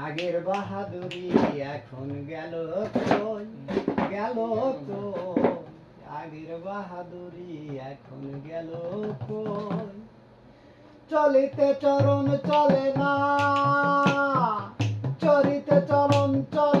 আগের বাহাদুরি এখন গেল কই? গেল তো আগের বাহাদুরি এখন গেল কই? চলিতে চরণ চলে না, চরিতে চরণ চলে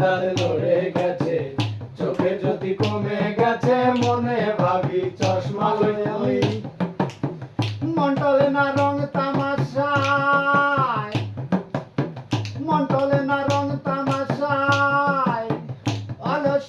দাঁত নড়ে গেছে, চোখে যদি কমে গেছে, মনে ভাবি চশমা লই মন্টলে না রং তামাশায়, মন্টলে না রং তামাশায়, অলস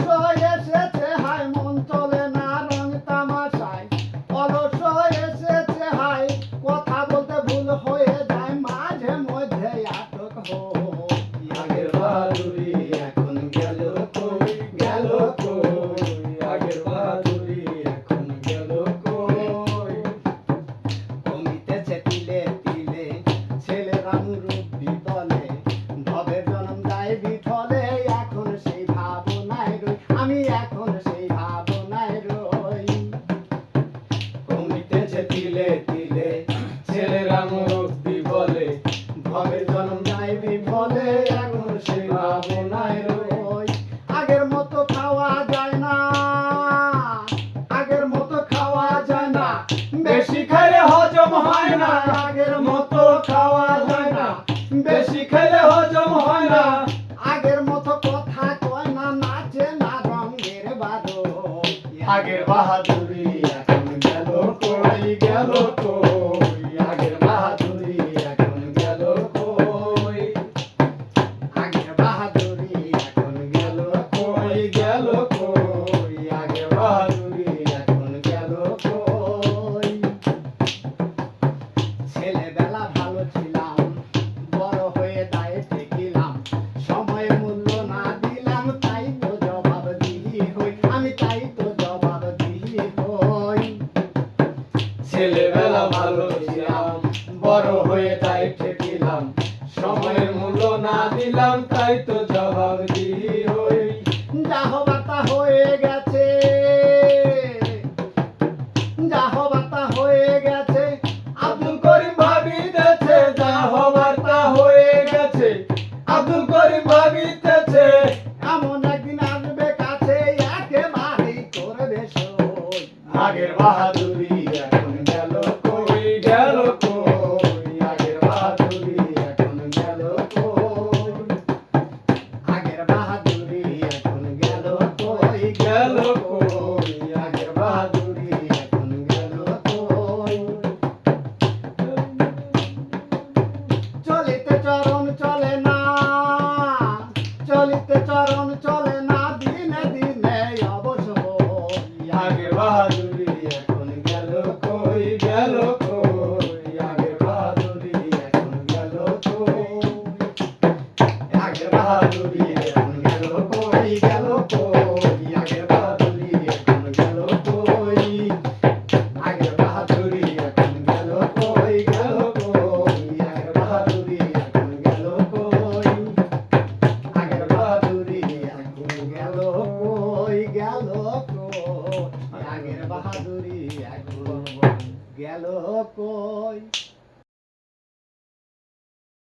কমিতেছে তিলে তিলে ছেলেরা মুরব্বি বলে ভবের জন্ম যায় বিফলে, এখন সেই ভাবনায় রই। আগের মতো খাওয়া যায় না, আগের মতো খাওয়া যায় না, বেশি খেলে হজম হয় না, আগের মতো খাওয়া যায় না, বেশি খেলে হজম হয় না। আগের মতো কথা কয় না, নাচে না রঙের বাদো আগের বাহাদুরি কই গেল কই ছেলেবেলা ভালো ছিলাম বড় হয়ে তাই ঠেকিলাম। সময়ের মূল্য না দিলাম, তাই তো জবাব হয়ে গেছে। আব্দুল করিম ভাবিতেছে যা হবার তা হয়ে গেছে। আব্দুল করিম ভাবিতেছে এমন একদিন আগের বাহাদুরি চলিতে চরণ চলে আগের বাহাদুরি এক গেল কই?